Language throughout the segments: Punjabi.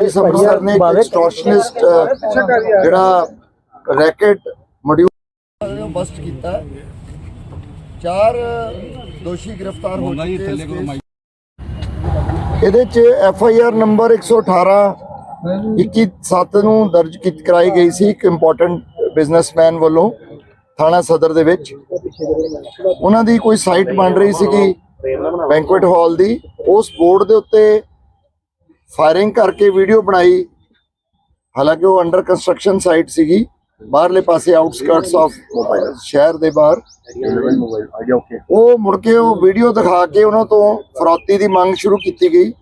ਇਸ ਅਫਸਰ ਨੇ ਇੱਕ ਐਕਸਟੋਰਸ਼ਨਿਸਟ ਜਿਹੜਾ ਰੈਕਟ ਮੋਡਿਊਲ ਨੂੰ ਬਸਟ ਕੀਤਾ। ਚਾਰ ਦੋਸ਼ੀ ਗ੍ਰਿਫਤਾਰ ਹੋ ਚੁੱਕੇ। ਇਹਦੇ ਚ ਐਫ ਆਈ ਆਰ ਨੰਬਰ 118 27 ਨੂੰ ਦਰਜ ਕੀਤੀ ਕਰਾਈ ਗਈ ਸੀ ਇੱਕ ਇੰਪੋਰਟੈਂਟ ਬਿਜ਼ਨਸਮੈਨ ਵੱਲੋਂ ਥਾਣਾ ਸਦਰ ਦੇ ਵਿੱਚ। ਉਹਨਾਂ ਦੀ ਕੋਈ ਸਾਈਟ ਬਣ ਰਹੀ ਸੀਗੀ ਬੈਂਕੁਏਟ ਹਾਲ ਦੀ। ਉਸ ਬੋਰਡ ਦੇ ਉੱਤੇ ਫਾਇਰਿੰਗ ਕਰਕੇ ਵੀਡੀਓ ਬਣਾਈ। ਹਾਲਾਂਕਿ ਉਹ ਅੰਡਰ ਕੰਸਟਰਕਸ਼ਨ ਸਾਈਟ ਸੀਗੀ। ਬਾਹਰਲੇ ਪਾਸੇ ਆਊਟਸਕਰਟਸ ਆਫ ਸ਼ਹਿਰ ਦੇ ਬਾਹਰ। ਉਹ ਮੁੜ ਕੇ ਉਹ ਵੀਡੀਓ ਦਿਖਾ ਕੇ ਉਹਨਾਂ ਤੋਂ ਫਰੌਤੀ ਦੀ ਮੰਗ ਸ਼ੁਰੂ ਕੀਤੀ ਗਈ।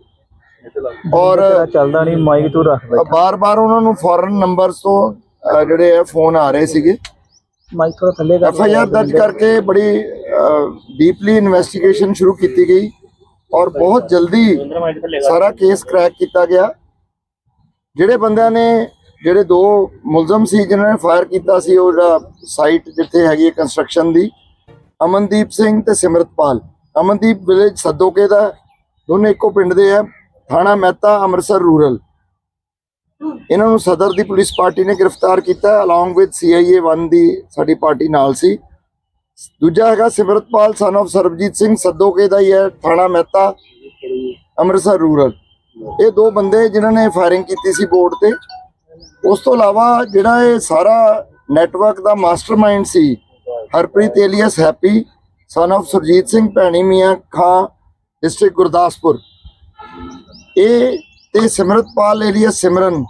ਔਰ ਚੱਲਦਾ ਨਹੀਂ ਮਾਈਕ ਤੂੰ ਰੱਖ ਬਈ। ਬਾਰ-ਬਾਰ ਉਹਨਾਂ ਨੂੰ ਫੋਰਨ ਨੰਬਰਸ ਤੋਂ ਜਿਹੜੇ ਆ ਫੋਨ ਆ ਰਹੇ ਸੀਗੇ। ਮਾਈਕ ਥੱਲੇ ਕਰ ਐਫ ਆਈ ਆਰ ਦਰਜ ਕਰਕੇ ਬੜੀ ਡੀਪਲੀ ਇਨਵੈਸਟੀਗੇਸ਼ਨ ਸ਼ੁਰੂ ਕੀਤੀ ਗਈ। ਔਰ ਬਹੁਤ ਜਲਦੀ ਸਾਰਾ ਕੇਸ ਕ੍ਰੈਕ ਕੀਤਾ ਗਿਆ। ਜਿਹੜੇ ਬੰਦਿਆਂ ਨੇ ਜਿਹੜੇ ਦੋ ਮੁਲਜ਼ਮ ਸੀ ਜਿਨ੍ਹਾਂ ਨੇ ਫਾਇਰ ਕੀਤਾ ਸੀ ਉਹ ਜਿਹੜਾ ਸਾਈਟ ਜਿੱਥੇ ਹੈਗੀ ਹੈ ਕੰਸਟਰਕਸ਼ਨ ਦੀ ਅਮਨਦੀਪ ਸਿੰਘ ਤੇ ਸਿਮਰਤਪਾਲ। ਅਮਨਦੀਪ ਵਿਲੇਜ ਸੱਦੋਕੇ ਦਾ ਦੋਨੇ ਇੱਕੋ ਪਿੰਡ ਦੇ ਆ ਥਾਣਾ ਮਹਿਤਾ ਅੰਮ੍ਰਿਤਸਰ ਰੂਰਲ ਇਹਨਾਂ ਨੂੰ ਸਦਰ ਦੀ ਪੁਲਿਸ ਪਾਰਟੀ ਨੇ ਗ੍ਰਿਫਤਾਰ ਕੀਤਾ ਅਲੋਂਗ ਵਿਦ ਸੀਆਈਏ 1 ਦੀ ਸਾਡੀ ਪਾਰਟੀ ਨਾਲ ਸੀ। ਦੂਜਾ ਹੈਗਾ ਸਿਮਰਤਪਾਲ ਸਨ of ਸਰਬਜੀਤ ਸਿੰਘ ਸੱਦੋਕੇ ਦਾ ਹੀ ਹੈ, ਥਾਣਾ ਮਹਿਤਾ, ਅੰਮ੍ਰਿਤਸਰ ਰੂਰਲ ਇਹ ਦੋ ਬੰਦੇ ਜਿਨ੍ਹਾਂ ਨੇ ਫਾਇਰਿੰਗ ਕੀਤੀ ਸੀ ਬੋਰਡ ਤੇ। ਉਸ ਤੋਂ ਇਲਾਵਾ ਜਿਹੜਾ ਇਹ ਸਾਰਾ ਨੈਟਵਰਕ ਦਾ mastermind C, Harpreet alias Happy son of Surjit Singh, Bhaini Mian Khan district Gurdaspur. ਇਹ ਤੇ ਸਿਮਰਤਪਾਲ ਏਲੀਅਸ ਸਿਮਰਨ,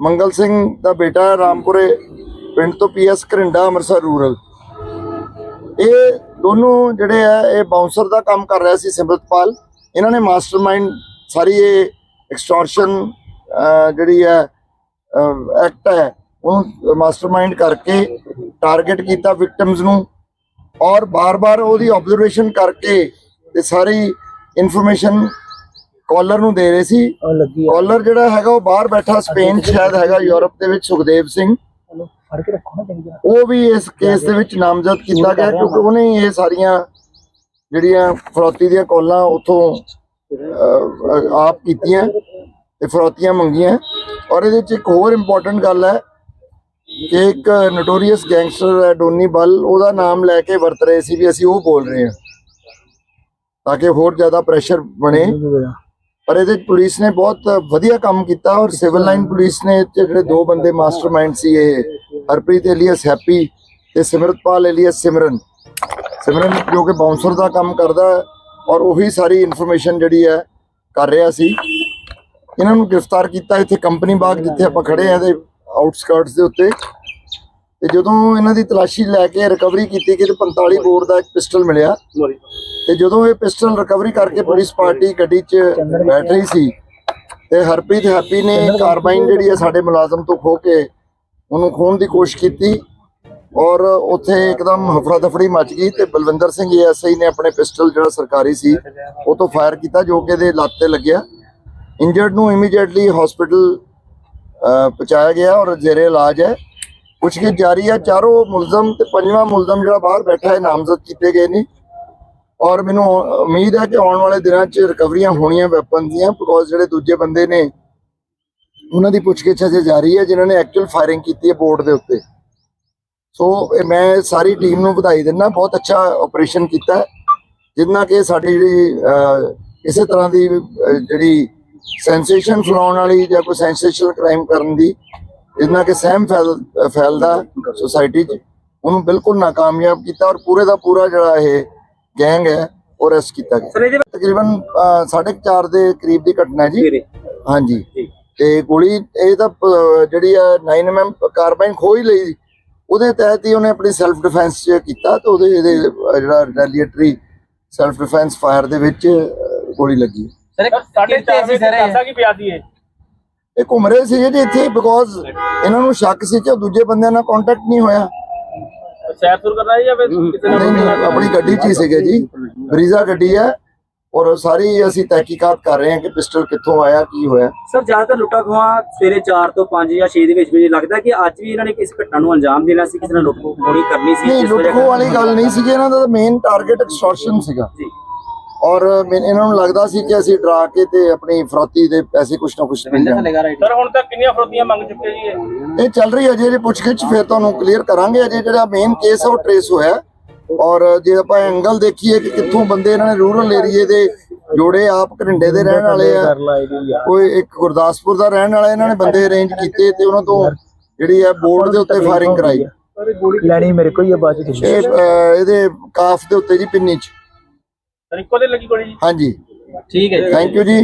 ਮੰਗਲ ਸਿੰਘ ਦਾ ਬੇਟਾ ਰਾਮਪੁਰੇ, ਪਿੰਡ ਤੋਂ ਪੀਐਸ ਘਰਿੰਡਾ, ਅੰਮ੍ਰਿਤਸਰ ਰੂਰਲ ਇਹ ਦੋਨੋਂ ਜਿਹੜੇ ਆ ਇਹ ਬਾਉਂਸਰ ਦਾ ਕੰਮ ਕਰ ਰਿਹਾ ਸੀ ਸਿਮਰਤਪਾਲ। ਇਹਨਾਂ ਨੇ ਮਾਸਟਰਮਾਈਂਡ ਸਾਰੀ ਇਹ ਐਕਸਟੋਰਸ਼ਨ ਜਿਹੜੀ ਹੈ ਐਕਟ ਹੈ ਉਹਨੂੰ ਮਾਸਟਰਮਾਈਂਡ ਕਰਕੇ ਟਾਰਗੇਟ ਕੀਤਾ ਵਿਕਟਮਸ ਨੂੰ। ਔਰ ਬਾਰ-ਬਾਰ ਉਹਦੀ ਆਬਜ਼ਰਵੇਸ਼ਨ ਕਰਕੇ ਤੇ ਸਾਰੀ ਇਨਫੋਰਮੇਸ਼ਨ ਕਾਲਰ ਨੂੰ ਦੇ ਰਹੇ ਸੀ। ਉਹ ਕਾਲਰ ਜਿਹੜਾ ਹੈਗਾ ਉਹ ਬਾਹਰ ਬੈਠਾ ਸਪੇਨ ਸ਼ਾਇਦ ਹੈਗਾ ਯੂਰਪ ਦੇ ਵਿੱਚ ਸੁਖਦੇਵ ਸਿੰਘ। ਫੜ ਕੇ ਰੱਖੋ ਨਾ ਚੰਗੀ ਤਰ੍ਹਾਂ। ਉਹ ਵੀ ਇਸ ਕੇਸ ਦੇ ਵਿੱਚ ਨਾਮਜ਼ਦ ਕੀਤਾ ਗਿਆ ਕਿਉਂਕਿ ਉਹਨੇ ਹੀ ਇਹ ਸਾਰੀਆਂ ਜਿਹੜੀਆਂ ਫਰੌਤੀ ਦੀਆਂ ਕਾਲਾਂ ਉਥੋਂ ਆਪ ਕੀਤੀਆਂ ਤੇ ਫਰੌਤੀਆਂ ਮੰਗੀਆਂ। ਔਰ ਇਹਦੇ ਵਿੱਚ ਇੱਕ ਹੋਰ ਇੰਪੋਰਟੈਂਟ ਗੱਲ ਹੈ ਕਿ ਇੱਕ ਨੋਟੋਰੀਅਸ ਗੈਂਗਸਟਰ ਹੈ ਡੋਨੀ ਬਲ ਉਹਦਾ ਨਾਮ ਲੈ ਕੇ ਵਰਤ ਰਹੇ ਸੀ ਵੀ ਅਸੀਂ ਉਹ ਬੋਲ ਰਹੇ ਹਾਂ ਤਾਂ ਕਿ ਹੋਰ ਜ਼ਿਆਦਾ ਪ੍ਰੈਸ਼ਰ ਬਣੇ। ਪਰ ਇਹਦੇ ਪੁਲਿਸ ਨੇ ਬਹੁਤ ਵਧੀਆ ਕੰਮ ਕੀਤਾ ਔਰ ਸਿਵਲ ਲਾਈਨ ਪੁਲਿਸ ਨੇ ਜਿਹੜੇ ਦੋ ਬੰਦੇ ਮਾਸਟਰਮਾਈਂਡ ਸੀ ਇਹ ਹਰਪ੍ਰੀਤ ਏਲੀਅਸ ਹੈਪੀ ਤੇ ਸਿਮਰਤਪਾਲ ਏਲੀਅਸ ਸਿਮਰਨ। ਸਿਮਰਨ ਜੋ ਕਿ ਬਾਉਂਸਰ ਦਾ ਕੰਮ ਕਰਦਾ ਹੈ ਔਰ ਉਹੀ ਸਾਰੀ ਇਨਫੋਰਮੇਸ਼ਨ ਜਿਹੜੀ ਹੈ ਕਰ ਰਿਹਾ ਸੀ। ਇਹਨਾਂ ਨੂੰ ਗ੍ਰਿਫਤਾਰ ਕੀਤਾ ਇੱਥੇ ਕੰਪਨੀ ਬਾਗ ਜਿੱਥੇ ਆਪਾਂ ਖੜੇ ਆ ਇਹਦੇ ਆਊਟਸਕਰਟਸ ਦੇ ਉੱਤੇ। ਤੇ ਜਦੋਂ ਇਹਨਾਂ ਦੀ ਤਲਾਸ਼ੀ ਲੈ ਕੇ ਰਿਕਵਰੀ ਕੀਤੀ ਕਿ ਤੇ 45 ਬੋਰ ਦਾ ਇੱਕ ਪਿਸਟਲ ਮਿਲਿਆ, ਤੇ ਜਦੋਂ ਇਹ ਪਿਸਟਲ ਰਿਕਵਰੀ ਕਰਕੇ ਪੁਲਿਸ ਪਾਰਟੀ ਗੱਡੀ 'ਚ ਬੈਠ ਰਹੀ ਸੀ, ਤੇ ਹਰਪ੍ਰੀਤ ਹੈਪੀ ਨੇ ਕਾਰਬਾਈਨ ਜਿਹੜੀ ਹੈ ਸਾਡੇ ਮੁਲਾਜ਼ਮ ਤੋਂ ਖੋ ਕੇ ਉਹਨੂੰ ਖੋਣ ਦੀ ਕੋਸ਼ਿਸ਼ ਕੀਤੀ ਔਰ ਉੱਥੇ ਇੱਕਦਮ ਹਫੜਾ ਦਫੜੀ ਮਚ ਗਈ ਤੇ ਬਲਵਿੰਦਰ ਸਿੰਘ ਐਸਆਈ ਨੇ ਆਪਣੇ ਪਿਸਟਲ ਜਿਹੜਾ ਸਰਕਾਰੀ ਸੀ, ਉਹ ਤੋਂ ਫਾਇਰ ਕੀਤਾ ਜੋ ਕਿ ਇਹਦੇ ਲੱਤ ਤੇ ਲੱਗਿਆ। ਇੰਜਰਡ ਨੂੰ ਇਮੀਡੀਏਟਲੀ ਹਸਪੀਟਲ ਪਹੁੰਚਾਇਆ ਗਿਆ ਔਰ ਜ਼ੇਰੇ ਇਲਾਜ ਹੈ। ਪੁੱਛਗਿੱਛ ਜਾਰੀ ਹੈ, ਚਾਰੋਂ ਮੁਲਜ਼ਮ ਤੇ ਪੰਜਵਾਂ ਮੁਲਜ਼ਮ ਜਿਹੜਾ ਬਾਹਰ ਬੈਠਾ ਹੈ, ਨਾਮਜ਼ਦ ਕੀਤੇ ਗਏ ਨੇ। ਔਰ ਮੈਨੂੰ ਉਮੀਦ ਹੈ ਕਿ ਆਉਣ ਵਾਲੇ ਦਿਨਾਂ 'ਚ ਰਿਕਵਰੀਆਂ ਹੋਣੀਆਂ ਵੈਪਨ ਦੀਆਂ ਬਿਕੋਜ਼ ਜਿਹੜੇ ਦੂਜੇ ਬੰਦੇ ਨੇ ਉਹਨਾਂ ਦੀ ਪੁੱਛਗਿੱਛ ਅਜੇ ਜਾਰੀ ਹੈ ਜਿਨ੍ਹਾਂ ਨੇ ਐਕਚੁਅਲ ਫਾਇਰਿੰਗ ਕੀਤੀ ਹੈ ਬੋਰਡ ਦੇ ਉੱਤੇ। ਸੋ ਮੈਂ ਸਾਰੀ ਟੀਮ ਨੂੰ ਵਧਾਈ ਦਿੰਦਾ ਬਹੁਤ ਅੱਛਾ ਆਪਰੇਸ਼ਨ ਕੀਤਾ ਜਿੰਨਾ ਕਿ ਸਾਡੀ ਜਿਹੜੀ ਕਿਸੇ ਤਰ੍ਹਾਂ ਦੀ ਜਿਹੜੀ ਸੈਂਸੇਸ਼ਨ ਫਲਾਉਣ ਵਾਲੀ ਜਾਂ ਕੋਈ ਸੈਂਸੇਸ਼ਨਲ ਕ੍ਰਾਈਮ ਕਰਨ ਦੀ ਜਿੰਨਾ ਕਿ ਸਹਿਮ ਫੈਲ ਫੈਲਦਾ ਸੋਸਾਇਟੀ 'ਚ ਉਹਨੂੰ ਬਿਲਕੁਲ ਨਾਕਾਮਯਾਬ ਕੀਤਾ ਔਰ ਪੂਰੇ ਦਾ ਪੂਰਾ ਜਿਹੜਾ ਇਹ ਗੈਂਗ ਹੈ ਉਹ ਅਰੈਸਟ ਕੀਤਾ ਗਿਆ। ਤਕਰੀਬਨ 4:30 ਦੇ ਕਰੀਬ ਦੀ ਘਟਨਾ ਹੈ ਜੀ। ਹਾਂਜੀ। ਤੇ ਗੋਲੀ ਇਹ ਤਾਂ ਜਿਹੜੀ ਆ 9mm ਕਾਰਬਾਈਨ ਖੋ ਹੀ ਲਈ। ਉਹਦੇ ਤਹਿਤ ਹੀ ਉਹਨੇ ਆਪਣੀ ਸੈਲਫ ਡਿਫੈਂਸ ਚ ਕੀਤਾ ਤੇ ਉਹਦੇ ਇਹਦੇ ਜਿਹੜਾ ਰਿਟੈਲੀਏਟਰੀ ਸੈਲਫ ਡਿਫੈਂਸ ਫਾਇਰ ਦੇ ਵਿੱਚ ਗੋਲੀ ਲੱਗੀ। ਸਾਢੇ ਚਾਰ ਵਜੇ ਦੱਸਾ ਕੀ ਪਿਆ ਸੀ ਇਹ। ਘੁੰਮ ਰਹੇ ਸੀ ਜੀ ਇੱਥੇ ਬਿਕੋਜ਼ ਇਹਨਾਂ ਨੂੰ ਸ਼ੱਕ ਸੀ ਕਿ ਦੂਜੇ ਬੰਦਿਆਂ ਨਾਲ ਕੰਟੈਕਟ ਨਹੀਂ ਹੋਇਆ। ਸੈਰ ਸੁਰ ਕਰਨਾ ਜਾਂ ਫਿਰ ਕਿਸੇ ਨਾਲ ਆਪਣੀ ਗੱਡੀ 'ਚ ਹੀ ਸੀਗੇ ਜੀ। ਬਰੀਜ਼ਾ ਗੱਡੀ ਹੈ ਔਰ ਸਾਰੀ ਅਸੀਂ ਤਹਿਕੀਕਾਤ ਕਰ ਰਹੇ ਹਾਂ ਕਿ ਪਿਸਟਲ ਕਿੱਥੋਂ ਆਇਆ ਕੀ ਹੋਇਆ। ਸਰ ਜ਼ਿਆਦਾਤਰ ਲੁੱਟਾਂ ਖੋਹਾਂ ਸਵੇਰੇ 4 ਤੋਂ 5 ਜਾਂ 6 ਦੇ ਵਿੱਚ ਵਿੱਚ ਲੱਗਦਾ ਕਿ ਅੱਜ ਵੀ ਇਹਨਾਂ ਨੇ ਕਿਸ ਘਟਨਾ ਨੂੰ ਅੰਜਾਮ ਦੇਣਾ ਸੀ ਕਿਸੇ ਨਾਲ ਲੁੱਟ ਖੋਹਣੀ ਕਰਨੀ ਸੀ ਨਹੀਂ ਵਜ੍ਹਾ ਲੁੱਟਖੋ ਵਾਲੀ ਗੱਲ ਨਹੀਂ ਸੀ ਇਹਨਾਂ ਦਾ ਮੇਨ ਟਾਰਗੇਟ ਐਕਸਟੋਰਸ਼ਨ ਸੀਗਾ। ਜੀ। ਔਰ ਇਹਨਾਂ ਨੂੰ ਲੱਗਦਾ ਸੀ ਕਿ ਅਸੀਂ ਡਰਾ ਕੇ ਤੇ ਆਪਣੀ ਫਰੋਤੀ ਦੇ ਪੈਸੇ ਕੁਛ ਨਾ ਕੁਛ ਸਰ ਹੁਣ ਤੱਕ ਕਿੰਨੀਆਂ ਫਰੋਤੀਆਂ ਮੰਗ ਚੁੱਕੇ ਜੀ ਇਹ? ਇਹ ਚੱਲ ਰਹੀ ਹੈ ਅਜੇ ਜੇ ਪੁੱਛਗਿੱਛ ਫਿਰ ਤੁਹਾਨੂੰ ਕਲੀਅਰ ਕਰਾਂਗੇ। ਅਜੇ ਜਿਹੜਾ ਮੇਨ ਕੇਸ ਹੈ ਉਹ ਟਰੇਸ ਹੋਇਆ। ਔਰ ਜੇ ਆਪਾਂ ਐਂਗਲ ਦੇਖੀਏ ਕਿ ਕਿੱਥੋਂ ਬੰਦੇ ਇਹਨਾਂ ਨੇ ਰੂਰਲ ਏਰੀਏ ਦੇ ਜੋੜੇ ਆਪ ਘਰਿੰਡੇ ਦੇ ਰਹਿਣ ਵਾਲੇ ਆ ਕੋਈ ਇੱਕ ਗੁਰਦਾਸਪੁਰ ਦਾ ਰਹਿਣ ਵਾਲਾ ਇਹਨਾਂ ਨੇ ਬੰਦੇ ਅਰੇਂਜ ਕੀਤੇ ਤੇ ਉਹਨਾਂ ਤੋਂ ਜਿਹੜੀ ਹੈ ਬੋਰਡ ਦੇ ਉੱਤੇ ਫਾਇਰਿੰਗ ਕਰਾਈ। ਲੈਣੀ ਮੇਰੇ ਕੋਲ ਹੀ ਆ ਬਾਅਦ ਚ ਤੁਸੀਂ ਇਹ ਇਹਦੇ ਕਾਫ ਦੇ ਉੱਤੇ ਜੀ ਪਿੰਨੀ ਚ। ਸਰ ਇੱਕੋ ਦੇ ਲੱਗੀ ਗੋਲੀ ਜੀ? ਹਾਂਜੀ। ਠੀਕ ਹੈ ਥੈਂਕ ਯੂ ਜੀ।